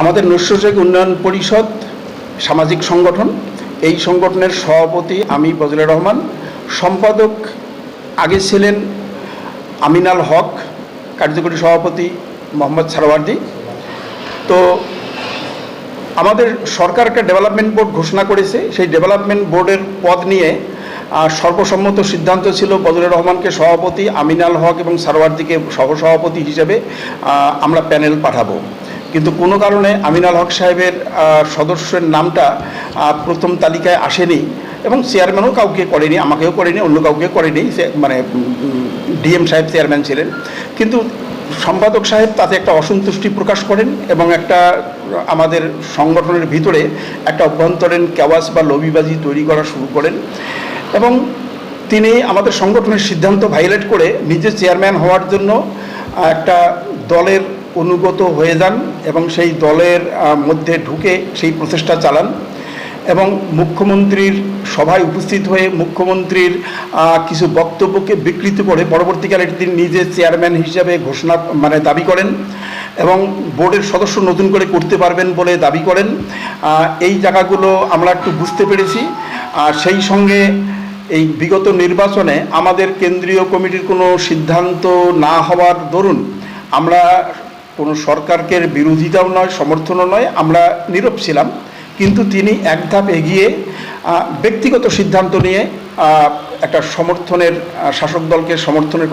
আমাদের নৈশ্বর্যিক উন্নয়ন পরিষদ সামাজিক সংগঠন, এই সংগঠনের সভাপতি আমি ফজলে রহমান, সম্পাদক আগে ছিলেন আমিনাল হক, কার্যকরী সভাপতি মোহাম্মদ সারওয়ার্দি তো আমাদের সরকার একটা ডেভেলপমেন্ট বোর্ড ঘোষণা করেছে। সেই ডেভেলপমেন্ট বোর্ডের পদ নিয়ে সর্বসম্মত সিদ্ধান্ত ছিল বদরুর রহমানকে সভাপতি, আমিনাল হক এবং সারওয়ার্দিকে সহসভাপতি হিসেবে আমরা প্যানেল পাঠাবো। কিন্তু কোনো কারণে আমিনাল হক সাহেবের সদস্যের নামটা প্রথম তালিকায় আসেনি এবং চেয়ারম্যানও কাউকে করেনি, আমাকেও করেনি, অন্য কাউকে করেনি মানে ডিএম সাহেব চেয়ারম্যান ছিলেন। কিন্তু সম্পাদক সাহেব তাতে একটা অসন্তুষ্টি প্রকাশ করেন এবং একটা, আমাদের সংগঠনের ভিতরে একটা অভ্যন্তরীণ ক্যাওয়াস বা লবিবাজি তৈরি করা শুরু করেন এবং তিনি আমাদের সংগঠনের সিদ্ধান্ত ভাইলেট করে নিজে চেয়ারম্যান হওয়ার জন্য একটা দলের অনুগত হয়ে যান এবং সেই দলের মধ্যে ঢুকে সেই প্রচেষ্টা চালান এবং মুখ্যমন্ত্রীর সভায় উপস্থিত হয়ে মুখ্যমন্ত্রীর কিছু বক্তব্যকে বিকৃত করে পরবর্তীকালে তিনি নিজে চেয়ারম্যান হিসাবে ঘোষণা মানে দাবি করেন এবং বোর্ডের সদস্য নতুন করে করতে পারবেন বলে দাবি করেন। এই জায়গাগুলো আমরা একটু বুঝতে পেরেছি। আর সেই সঙ্গে এই বিগত নির্বাচনে আমাদের কেন্দ্রীয় কমিটির কোনো সিদ্ধান্ত না হওয়ার দরুন আমরা কোনো সরকারকে বিরোধিতাও নয়, সমর্থনও নয়, আমরা নীরব ছিলাম। কিন্তু তিনি এক ধাপ এগিয়ে ব্যক্তিগত সিদ্ধান্ত নিয়ে একটা সমর্থনের শাসক দলকে সমর্থনের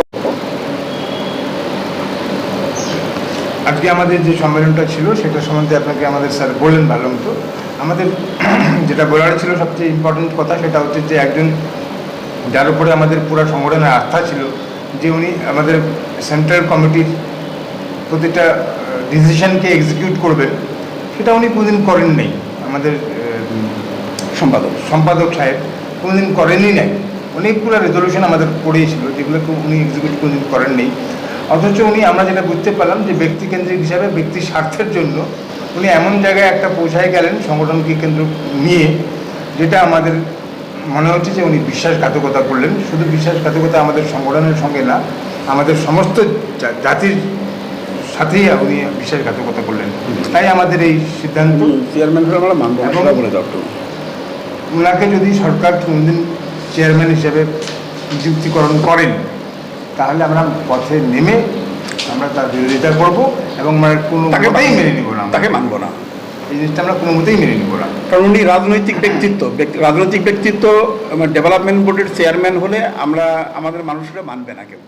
আজকে আমাদের যে সম্মেলনটা ছিল, সেটা সম্বন্ধে আপনাকে আমাদের স্যার বললেন ভালো মতো আমাদের যেটা বলার ছিল সবচেয়ে ইম্পর্টেন্ট কথা, সেটা হচ্ছে যে একজন যার উপরে আমাদের পুরো সংগঠনের আস্থা ছিল, যে উনি আমাদের সেন্ট্রাল কমিটির প্রতিটা ডিসিশনকে এক্সিকিউট করবেন সেটা উনি কোনোদিন করেন নেই। আমাদের সম্পাদক সম্পাদক সাহেব কোনোদিন করেনই নাই। অনেকগুলো রেজলিউশন আমাদের পড়িয়েছিল যেগুলোকে উনি এক্সিকিউট কোনোদিন করেন নেই। অথচ উনি, আমরা যেটা বুঝতে পারলাম যে ব্যক্তিকেন্দ্রিক হিসাবে ব্যক্তি স্বার্থের জন্য উনি এমন জায়গায় একটা পৌঁছায় গেলেন সংগঠনকে কেন্দ্র নিয়ে, যেটা আমাদের মনে হচ্ছে যে উনি বিশ্বাসঘাতকতা করলেন। শুধু বিশ্বাসঘাতকতা আমাদের সংগঠনের সঙ্গে না, আমাদের সমস্ত জাতির সাথেই উনি বিশ্বাসঘাতকতা করলেন। তাই আমাদের এই সিদ্ধান্ত। চেয়ারম্যান আমরা মানব বলে। ওনাকে যদি সরকার কোনদিন চেয়ারম্যান হিসেবে নিযুক্তিকরণ করেন তাহলে আমরা পথে নেমে আমরা তার বিরোধিতা করব এবং আমরা কোনো মতেই মেনে নিব না তাকে মানব না। এই জিনিসটা আমরা কোনো মতেই মেনে নিব না। কারণ উনি রাজনৈতিক ব্যক্তিত্ব। রাজনৈতিক ব্যক্তিত্ব ডেভেলপমেন্ট বোর্ডের চেয়ারম্যান হলে আমরা আমাদের মানুষরা মানবে না কেউ।